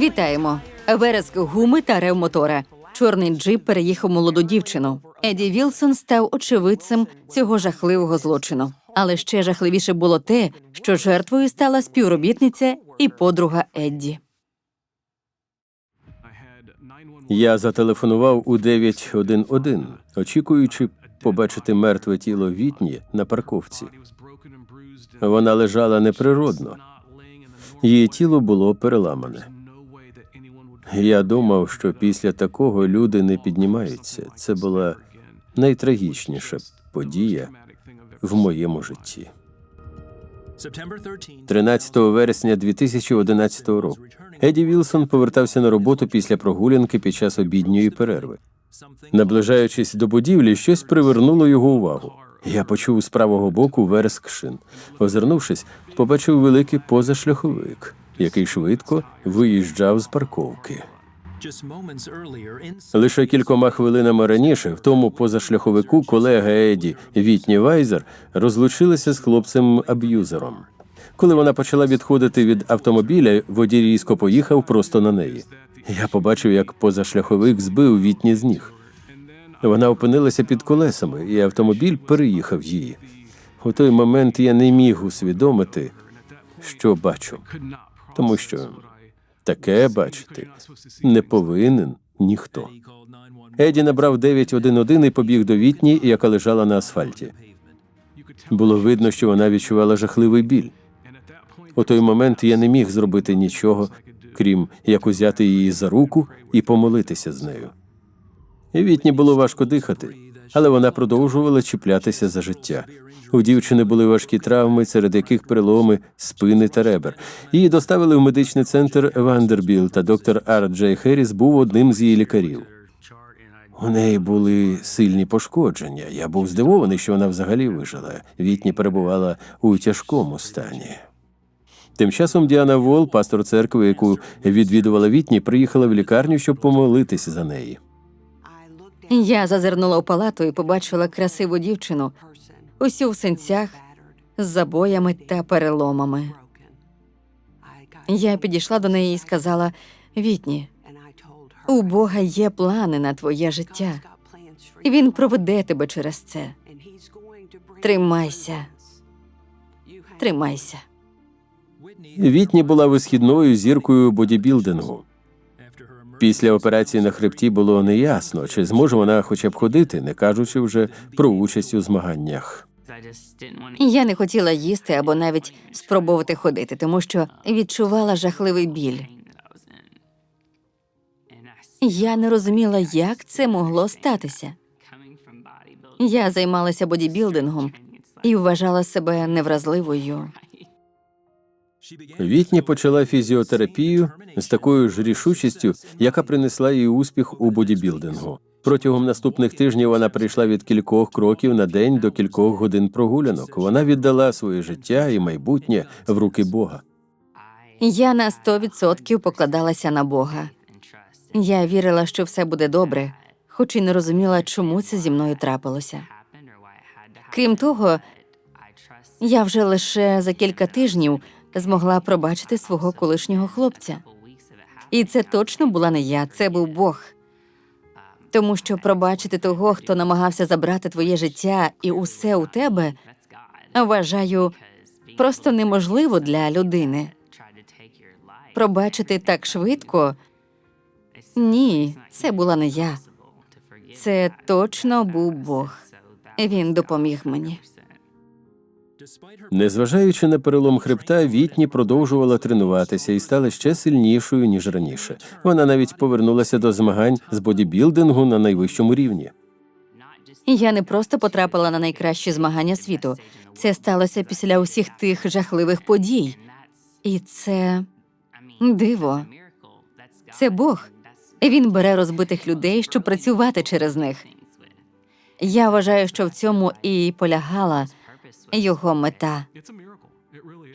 Вітаємо! Вереск гуми та рев мотора. Чорний джип переїхав молоду дівчину. Еді Вілсон став очевидцем цього жахливого злочину. Але ще жахливіше було те, що жертвою стала співробітниця і подруга Едді. Я зателефонував у 911, очікуючи побачити мертве тіло Вітні на парковці. Вона лежала неприродно. Її тіло було переламане. Я думав, що після такого люди не піднімаються. Це була найтрагічніша подія в моєму житті. 13 вересня 2011 року Еді Вілсон повертався на роботу після прогулянки під час обідньої перерви. Наближаючись до будівлі, щось привернуло його увагу. Я почув з правого боку вереск шин. Озирнувшись, побачив великий позашляховик, який швидко виїжджав з парковки. Лише кількома хвилинами раніше, в тому позашляховику, колега Еді Вітні Вайзер розлучилася з хлопцем-аб'юзером. Коли вона почала відходити від автомобіля, водій різко поїхав просто на неї. Я побачив, як позашляховик збив Вітні з ніг. Вона опинилася під колесами, і автомобіль переїхав її. У той момент я не міг усвідомити, що бачу, тому що таке бачити не повинен ніхто. Еді набрав 911 і побіг до Вітні, яка лежала на асфальті. Було видно, що вона відчувала жахливий біль. У той момент я не міг зробити нічого, крім як узяти її за руку і помолитися з нею. І Вітні було важко дихати, але вона продовжувала чіплятися за життя. У дівчини були важкі травми, серед яких переломи спини та ребер. Її доставили в медичний центр Вандербіл, та доктор Ар Джей Херріс був одним з її лікарів. У неї були сильні пошкодження. Я був здивований, що вона взагалі вижила. Вітні перебувала у тяжкому стані. Тим часом Діана Вол, пастор церкви, яку відвідувала Вітні, приїхала в лікарню, щоб помолитися за неї. Я зазирнула в палату і побачила красиву дівчину, усю в синцях, з забоями та переломами. Я підійшла до неї і сказала: Вітні, у Бога є плани на твоє життя, він проведе тебе через це. Тримайся, тримайся. Вітні була висхідною зіркою бодібілдингу. Після операції на хребті було неясно, чи зможе вона хоча б ходити, не кажучи вже про участь у змаганнях. Я не хотіла їсти або навіть спробувати ходити, тому що відчувала жахливий біль. Я не розуміла, як це могло статися. Я займалася бодібілдингом і вважала себе невразливою. Вітні почала фізіотерапію з такою ж рішучістю, яка принесла їй успіх у бодібілдингу. Протягом наступних тижнів вона прийшла від кількох кроків на день до кількох годин прогулянок. Вона віддала своє життя і майбутнє в руки Бога. Я на 100% покладалася на Бога. Я вірила, що все буде добре, хоч і не розуміла, чому це зі мною трапилося. Крім того, я вже лише за кілька тижнів змогла пробачити свого колишнього хлопця. І це точно була не я, це був Бог. Тому що пробачити того, хто намагався забрати твоє життя і усе у тебе, вважаю, просто неможливо для людини. Пробачити так швидко ні, це була не я. Це точно був Бог. Він допоміг мені. Незважаючи на перелом хребта, Вітні продовжувала тренуватися і стала ще сильнішою ніж раніше. Вона навіть повернулася до змагань з бодібілдингу на найвищому рівні. Я не просто потрапила на найкращі змагання світу. Це сталося після усіх тих жахливих подій. І це диво. Це Бог. Він бере розбитих людей, щоб працювати через них. Я вважаю, що в цьому і полягала його мета.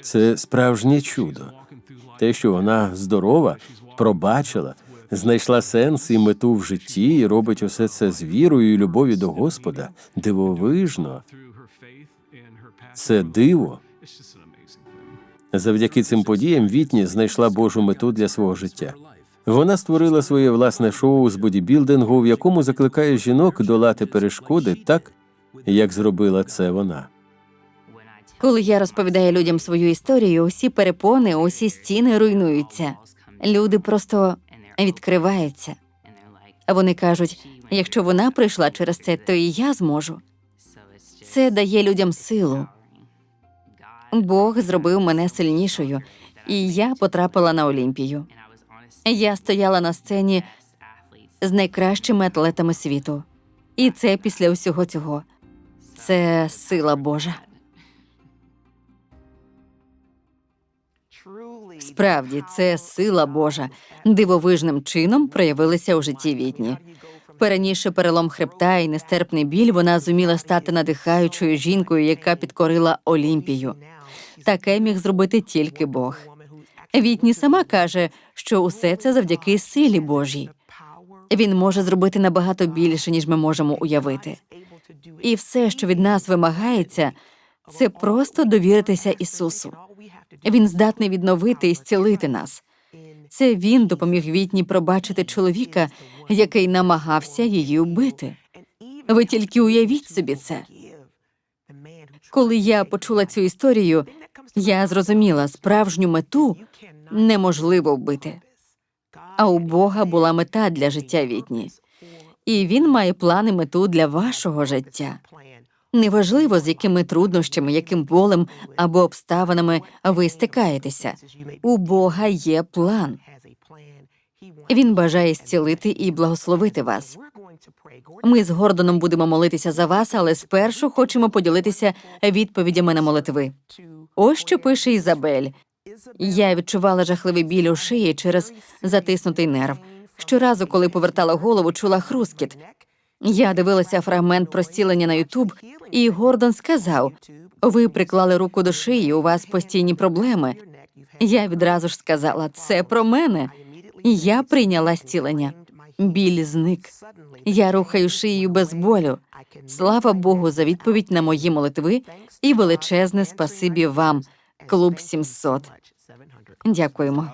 Це справжнє чудо. Те, що вона здорова, пробачила, знайшла сенс і мету в житті, і робить усе це з вірою і любов'ю до Господа. Дивовижно. Це диво. Завдяки цим подіям Вітні знайшла Божу мету для свого життя. Вона створила своє власне шоу з бодібілдингу, в якому закликає жінок долати перешкоди так, як зробила це вона. Коли я розповідаю людям свою історію, усі перепони, усі стіни руйнуються. Люди просто відкриваються. Вони кажуть: якщо вона пройшла через це, то і я зможу. Це дає людям силу. Бог зробив мене сильнішою, і я потрапила на Олімпію. Я стояла на сцені з найкращими атлетами світу. І це після усього цього. Це сила Божа. Справді, це сила Божа дивовижним чином проявилася у житті Вітні. Перенісши перелом хребта і нестерпний біль, вона зуміла стати надихаючою жінкою, яка підкорила Олімпію. Таке міг зробити тільки Бог. Вітні сама каже, що усе це завдяки силі Божій. Він може зробити набагато більше, ніж ми можемо уявити. І все, що від нас вимагається, це просто довіритися Ісусу. Він здатний відновити і зцілити нас. Це він допоміг Вітні пробачити чоловіка, який намагався її вбити. Ви тільки уявіть собі це. Коли я почула цю історію, я зрозуміла, справжню мету неможливо вбити. А у Бога була мета для життя Вітні. І він має плани мету для вашого життя. Неважливо, з якими труднощами, яким болем або обставинами ви стикаєтеся. У Бога є план. Він бажає зцілити і благословити вас. Ми з Гордоном будемо молитися за вас, але спершу хочемо поділитися відповідями на молитви. Ось що пише Ізабель. Я відчувала жахливий біль у шиї через затиснутий нерв. Щоразу, коли повертала голову, чула хрускіт. Я дивилася фрагмент про зцілення на Ютуб, і Гордон сказав: ви приклали руку до шиї, у вас постійні проблеми. Я відразу ж сказала, це про мене. Я прийняла зцілення. Біль зник. Я рухаю шиєю без болю. Слава Богу за відповідь на мої молитви і величезне спасибі вам, клуб 700. Дякуємо.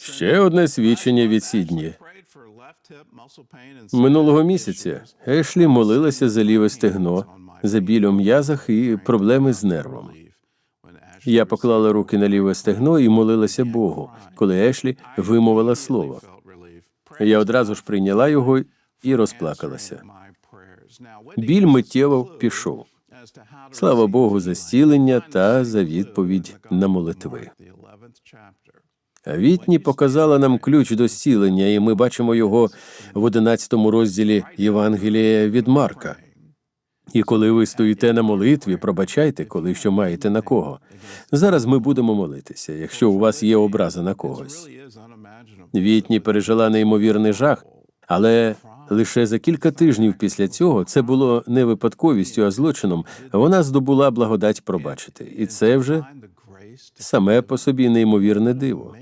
Ще одне свідчення від Сідні. Минулого місяця Ешлі молилася за ліве стегно, за біль у м'язах і проблеми з нервом. Я поклала руки на ліве стегно і молилася Богу, коли Ешлі вимовила слово. Я одразу ж прийняла його і розплакалася. Біль миттєво пішов. Слава Богу за зцілення та за відповідь на молитви. Вітні показала нам ключ до зцілення, і ми бачимо його в 11 розділі Євангелія від Марка. І коли ви стоїте на молитві, пробачайте, коли що маєте на кого. Зараз ми будемо молитися, якщо у вас є образа на когось. Вітні пережила неймовірний жах, але лише за кілька тижнів після цього це було не випадковістю, а злочином. Вона здобула благодать пробачити, і це вже саме по собі неймовірне диво.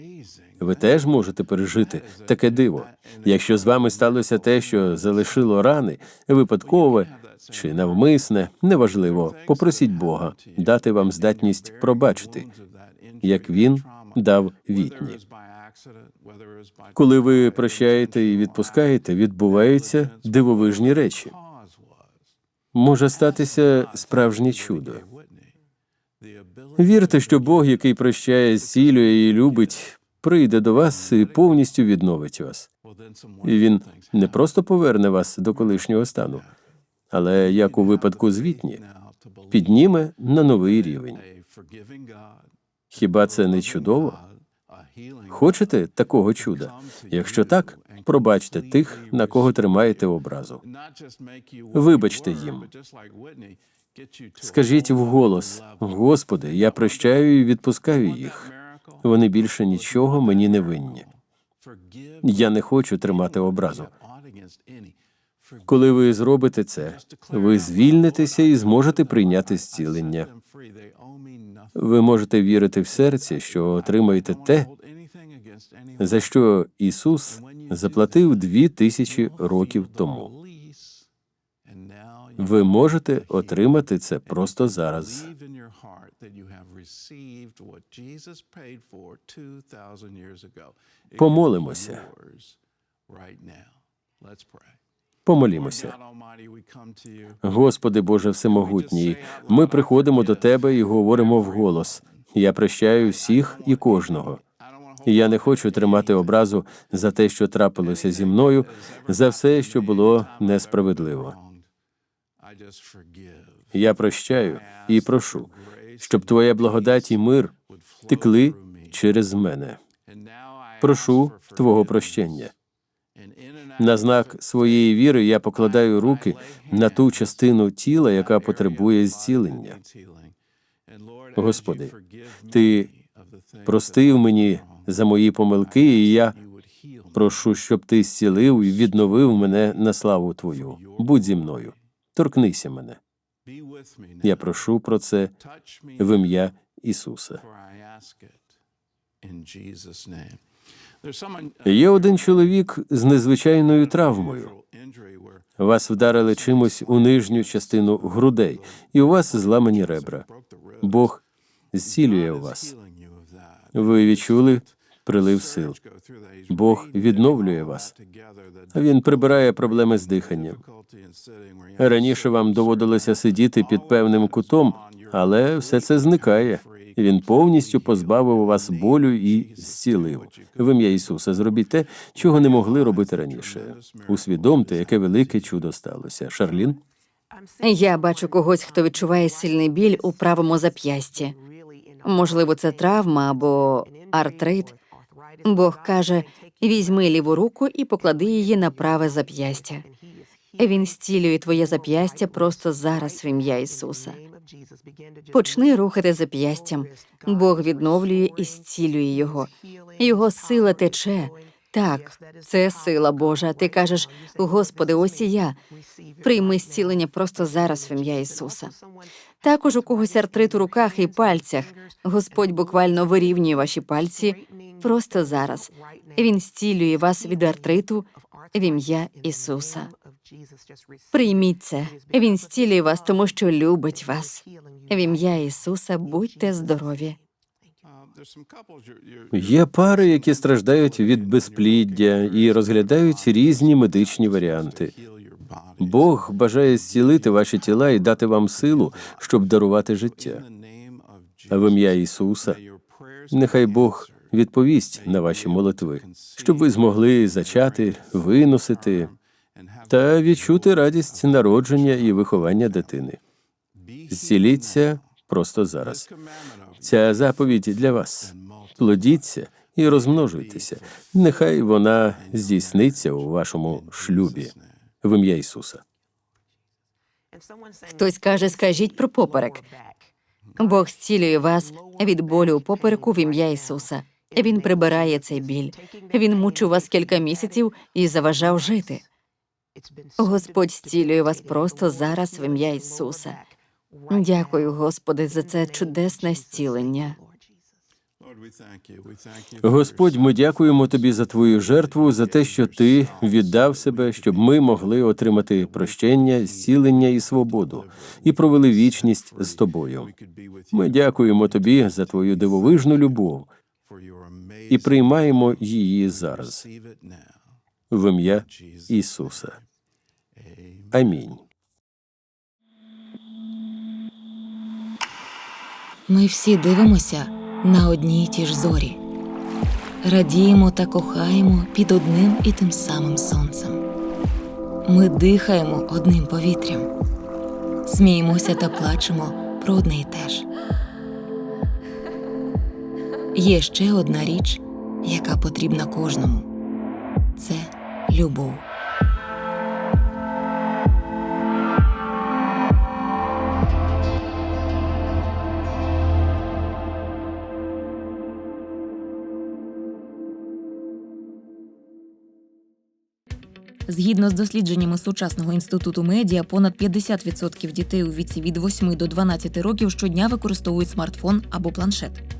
Ви теж можете пережити таке диво. Якщо з вами сталося те, що залишило рани, випадкове чи навмисне, неважливо, попросіть Бога дати вам здатність пробачити, як він дав вітні. Коли ви прощаєте і відпускаєте, відбуваються дивовижні речі. Може статися справжнє чудо. Вірте, що Бог, який прощає, зцілює і любить, прийде до вас і повністю відновить вас. І він не просто поверне вас до колишнього стану, але як у випадку з Вітні, підніме на новий рівень. Хіба це не чудово? Хочете такого чуда? Якщо так, пробачте тих, на кого тримаєте образу. Вибачте їм. Скажіть вголос: Господи, я прощаю і відпускаю їх. Вони більше нічого мені не винні. Я не хочу тримати образу. Коли ви зробите це, ви звільнитеся і зможете прийняти зцілення. Ви можете вірити в серці, що отримаєте те, за що Ісус заплатив дві тисячі років тому. Ви можете отримати це просто зараз. Помолимося. Помолімося. Господи Боже Всемогутній, ми приходимо до Тебе і говоримо вголос. Я прощаю всіх і кожного. Я не хочу тримати образу за те, що трапилося зі мною, за все, що було несправедливо. Я прощаю і прошу, щоб Твоя благодать і мир текли через мене. Прошу Твого прощення. На знак своєї віри я покладаю руки на ту частину тіла, яка потребує зцілення. Господи, Ти простив мені за мої помилки, і я прошу, щоб ти зцілив і відновив мене на славу Твою. Будь зі мною. Торкнися мене. Я прошу про це в ім'я Ісуса. Є один чоловік з незвичайною травмою. Вас вдарили чимось у нижню частину грудей, і у вас зламані ребра. Бог зцілює вас. Ви відчули прилив сил. Бог відновлює вас. Він прибирає проблеми з диханням. Раніше вам доводилося сидіти під певним кутом, але все це зникає. Він повністю позбавив вас болю і зцілив. В ім'я Ісуса зробіть те, чого не могли робити раніше. Усвідомте, яке велике чудо сталося. Шарлін, Я бачу когось, хто відчуває сильний біль у правому зап'ясті. Можливо, це травма або артрит. Бог каже: візьми ліву руку і поклади її на праве зап'ястя. Він зцілює твоє зап'ястя просто зараз в ім'я Ісуса. Почни рухати зап'ястям. Бог відновлює і зцілює його. Його сила тече. Так, це сила Божа. Ти кажеш, Господи, ось і я. Прийми зцілення просто зараз в ім'я Ісуса. Також у когось артрит у руках і пальцях. Господь буквально вирівнює ваші пальці просто зараз. Він зцілює вас від артриту в ім'я Ісуса. Прийміть це. Він зцілює вас, тому що любить вас. В ім'я Ісуса будьте здорові. є пари, які страждають від безпліддя і розглядають різні медичні варіанти. Бог бажає зцілити ваші тіла і дати вам силу, щоб дарувати життя. А в ім'я Ісуса нехай Бог відповість на ваші молитви, щоб ви змогли зачати, виносити та відчути радість народження і виховання дитини. Зціліться просто зараз. Ця заповідь для вас. Плодіться і розмножуйтеся. Нехай вона здійсниться у вашому шлюбі в ім'я Ісуса. Хтось каже, скажіть про поперек. Бог зцілює вас від болю у попереку в ім'я Ісуса. Він прибирає цей біль. Він мучив вас кілька місяців і заважав жити. Господь зцілює вас просто зараз в ім'я Ісуса. Дякую, Господи, за це чудесне зцілення. Господь, ми дякуємо тобі за твою жертву, за те, що ти віддав себе, щоб ми могли отримати прощення, зцілення і свободу, і провели вічність з тобою. Ми дякуємо тобі за твою дивовижну любов і приймаємо її зараз в ім'я Ісуса. Амінь. Ми всі дивимося на одні й ті ж зорі, радіємо та кохаємо під одним і тим самим сонцем. Ми дихаємо одним повітрям, сміємося та плачемо про одне й те ж. Є ще одна річ, яка потрібна кожному це любов. Згідно з дослідженнями сучасного інституту медіа, понад 50% дітей у віці від 8 до 12 років щодня використовують смартфон або планшет.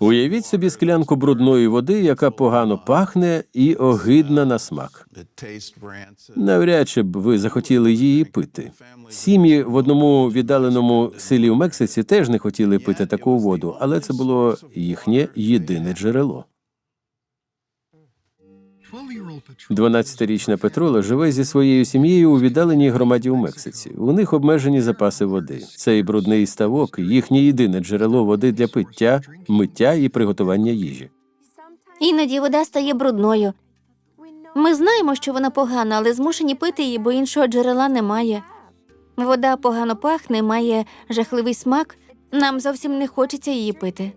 Уявіть собі склянку брудної води, яка погано пахне і огидна на смак. Навряд чи б ви захотіли її пити. Сім'ї в одному віддаленому селі в Мексиці теж не хотіли пити таку воду, але це було їхнє єдине джерело. 12-річна Петрола живе зі своєю сім'єю у віддаленій громаді у Мексиці. У них обмежені запаси води. Цей брудний ставок їхнє єдине джерело води для пиття, миття і приготування їжі. Іноді вода стає брудною. Ми знаємо, що вона погана, але змушені пити її, бо іншого джерела немає. Вода погано пахне, має жахливий смак. Нам зовсім не хочеться її пити.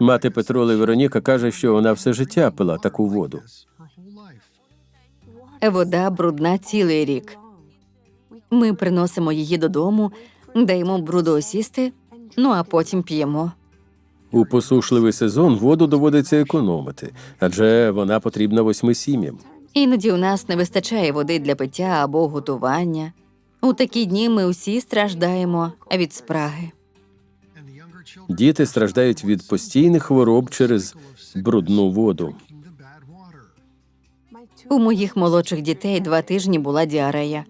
Мати Петроли Вероніка каже, що вона все життя пила таку воду. Вода брудна цілий рік. Ми приносимо її додому, даємо бруду осісти, ну а потім п'ємо. У посушливий сезон воду доводиться економити, адже вона потрібна восьми сім'ям. Іноді у нас не вистачає води для пиття або готування. У такі дні ми усі страждаємо від спраги. Діти страждають від постійних хвороб через брудну воду. У моїх молодших дітей два тижні була діарея.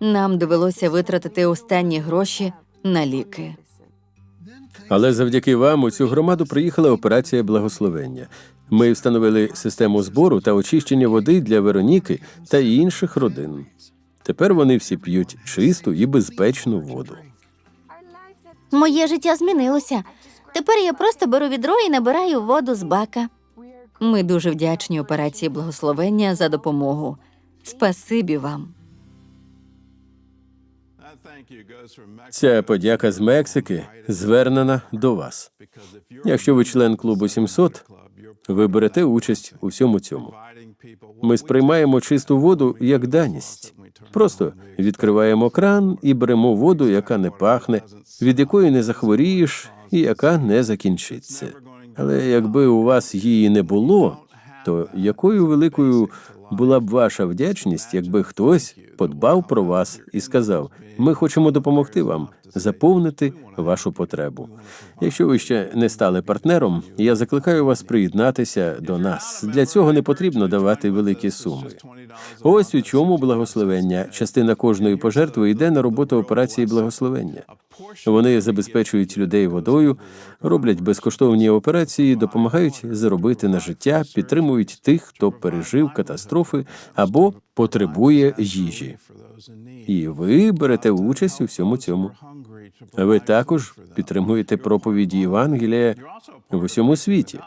Нам довелося витратити останні гроші на ліки. Але завдяки вам у цю громаду приїхала операція благословення. Ми встановили систему збору та очищення води для Вероніки та інших родин. Тепер вони всі п'ють чисту і безпечну воду. Моє життя змінилося. Тепер я просто беру відро і набираю воду з бака. Ми дуже вдячні операції благословення за допомогу. Спасибі вам. Ця подяка з Мексики звернена до вас. Якщо ви член клубу 700, club, you're ви берете участь у всьому цьому. Ми сприймаємо чисту воду як даність. Просто відкриваємо кран і беремо воду, яка не пахне, від якої не захворієш і яка не закінчиться. Але якби у вас її не було, то якою великою була б ваша вдячність, якби хтось подбав про вас і сказав: ми хочемо допомогти вам заповнити вашу потребу. Якщо ви ще не стали партнером, я закликаю вас приєднатися до нас. Для цього не потрібно давати великі суми. Ось у чому благословення. Частина кожної пожертви йде на роботу операції благословення. Вони забезпечують людей водою, роблять безкоштовні операції, допомагають заробити на життя, підтримують тих, хто пережив катастрофи або потребує їжі. І ви берете участь у всьому цьому. Ви також підтримуєте проповіді Євангелія в усьому світі,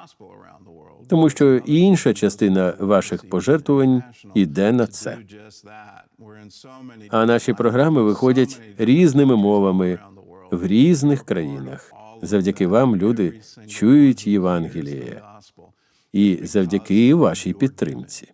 тому що інша частина ваших пожертвувань іде на це. А наші програми виходять різними мовами в різних країнах. Завдяки вам люди чують Євангеліє і завдяки вашій підтримці.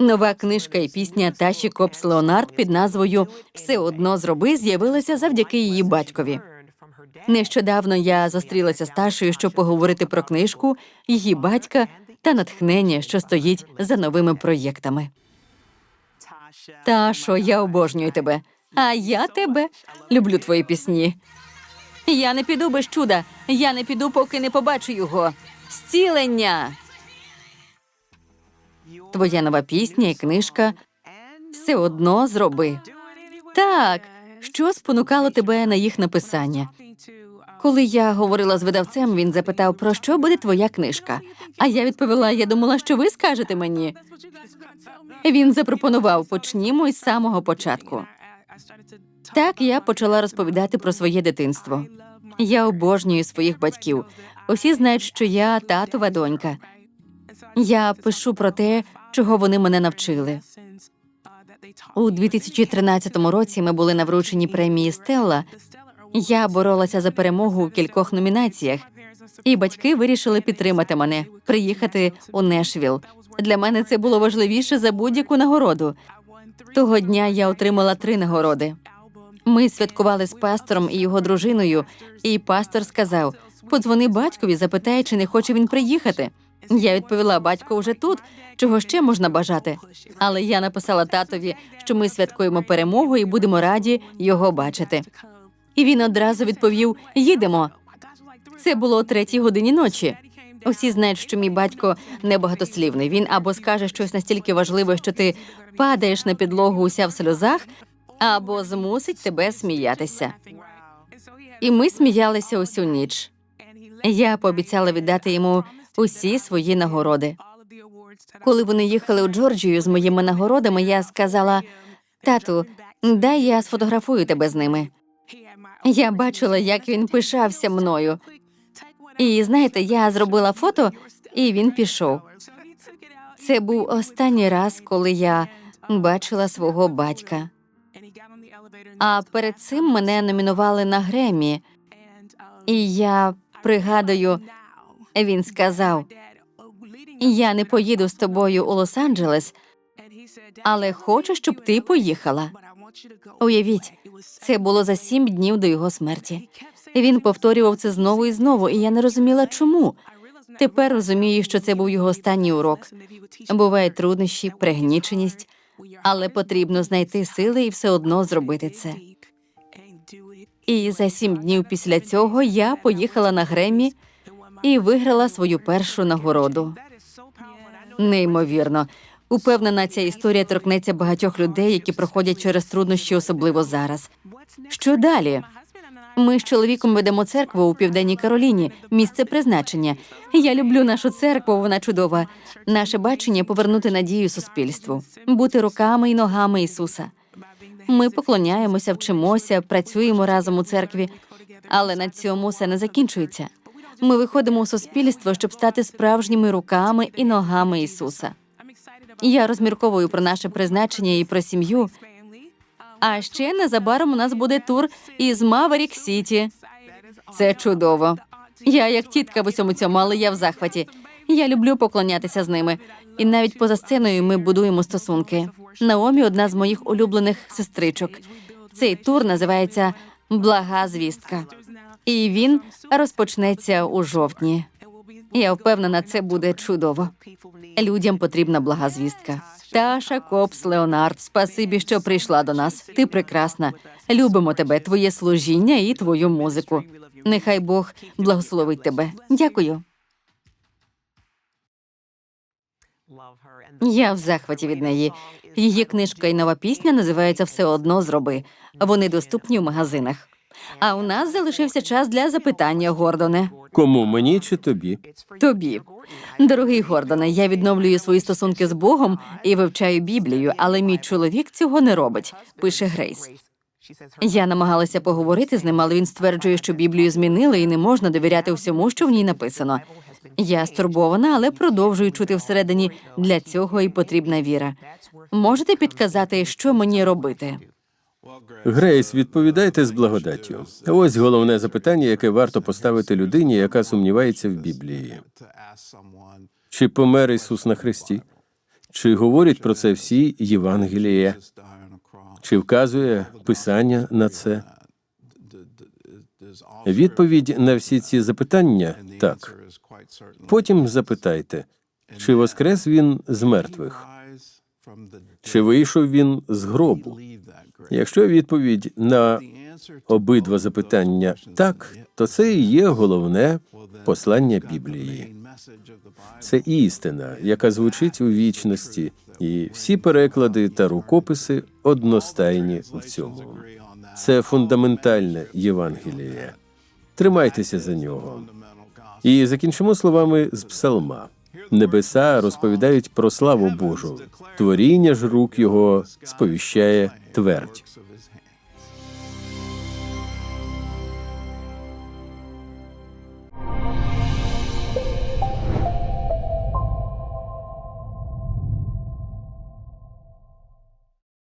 Нова книжка і пісня Таші Копс Леонард під назвою Все одно зроби з'явилася завдяки її батькові. Нещодавно я зустрілася з Ташею, щоб поговорити про книжку, її батька та натхнення, що стоїть за новими проєктами. Ташо, я обожнюю тебе. А я тебе люблю твої пісні. Я не піду без чуда. Я не піду, поки не побачу його. Зцілення. Твоя нова пісня і книжка все одно зроби. Так, що спонукало тебе на їх написання? Коли я говорила з видавцем, він запитав, про що буде твоя книжка. А я відповіла: я думала, що ви скажете мені. Він запропонував почнімо із самого початку. Так я почала розповідати про своє дитинство. Я обожнюю своїх батьків. Усі знають, що я татова донька. Я пишу про те, чого вони мене навчили. У 2013 році ми були на врученні премії Стелла. Я боролася за перемогу у кількох номінаціях, і батьки вирішили підтримати мене, приїхати у Нешвіл. Для мене це було важливіше за будь-яку нагороду. Того дня я отримала три нагороди. Ми святкували з пастором і його дружиною, і пастор сказав: подзвони батькові, запитай, чи не хоче він приїхати. Я відповіла: батько вже тут, чого ще можна бажати. Але я написала татові, що ми святкуємо перемогу і будемо раді його бачити. І він одразу відповів: їдемо. Це було о третій годині ночі. Усі знають, що мій батько небагатослівний. Він або скаже щось настільки важливе, що ти падаєш на підлогу уся в сльозах, або змусить тебе сміятися. І ми сміялися усю ніч. Я пообіцяла віддати йому усі свої нагороди. Коли вони їхали у Джорджію з моїми нагородами, я сказала: тату, дай я сфотографую тебе з ними. Я бачила, як він пишався мною. І знаєте, я зробила фото, і він пішов. Це був останній раз, коли я бачила свого батька. А перед цим мене номінували на Гремі, і я пригадую, він сказав: Я не поїду з тобою у Лос-Анджелес, але хочу, щоб ти поїхала. Уявіть, це було за сім днів до його смерті. Він повторював це знову і знову, і я не розуміла, чому. Тепер розумію, що це був його останній урок. Бувають труднощі, пригніченість, але потрібно знайти сили і все одно зробити це. І за сім днів після цього я поїхала на Гремі і виграла свою першу нагороду. Неймовірно. Упевнена, ця історія торкнеться багатьох людей, які проходять через труднощі, особливо зараз. Що далі? Ми з чоловіком ведемо церкву у південній Кароліні, місце призначення. Я люблю нашу церкву, вона чудова. Наше бачення повернути надію суспільству, бути руками і ногами Ісуса. Ми поклоняємося, вчимося, працюємо разом у церкві, але на цьому все не закінчується. Ми виходимо у суспільство, щоб стати справжніми руками і ногами Ісуса. Я розмірковую про наше призначення і про сім'ю. А ще незабаром у нас буде тур із Маверік Сіті. Це чудово. Я як тітка в усьому цьому, але я в захваті. Я люблю поклонятися з ними. І навіть поза сценою ми будуємо стосунки. Наомі одна з моїх улюблених сестричок. Цей тур називається Блага звістка. І він розпочнеться у жовтні. Я впевнена, це буде чудово. Людям потрібна блага звістка. Таша Копс Леонард, спасибі, що прийшла до нас. Ти прекрасна. Любимо тебе, твоє служіння і твою музику. Нехай Бог благословить тебе. Дякую. Я в захваті від неї. Її книжка і нова пісня називається Все одно зроби. Вони доступні в магазинах. А у нас залишився час для запитання, Гордоне. Кому мені чи тобі? Тобі, дорогий Гордоне, я відновлюю свої стосунки з Богом і вивчаю Біблію, але мій чоловік цього не робить. Пише Грейс. Я намагалася поговорити з ним, але він стверджує, що Біблію змінили і не можна довіряти всьому, що в ній написано. Я стурбована, але продовжую чути всередині для цього і потрібна віра. Можете підказати, що мені робити? Грейс, відповідайте з благодаттю. Ось головне запитання, яке варто поставити людині, яка сумнівається в Біблії. Чи помер Ісус на Христі? Чи говорять про це всі Євангелія? Чи вказує Писання на це? Відповідь на всі ці запитання так. Потім запитайте, чи воскрес він з мертвих, чи вийшов він з гробу? Якщо відповідь на обидва запитання так, то це і є головне послання Біблії. Це істина, яка звучить у вічності, і всі переклади та рукописи одностайні в цьому. Це фундаментальне Євангеліє. Тримайтеся за нього. І закінчимо словами з псалма. Небеса розповідають про славу Божу. Творіння ж рук його сповіщає твердь.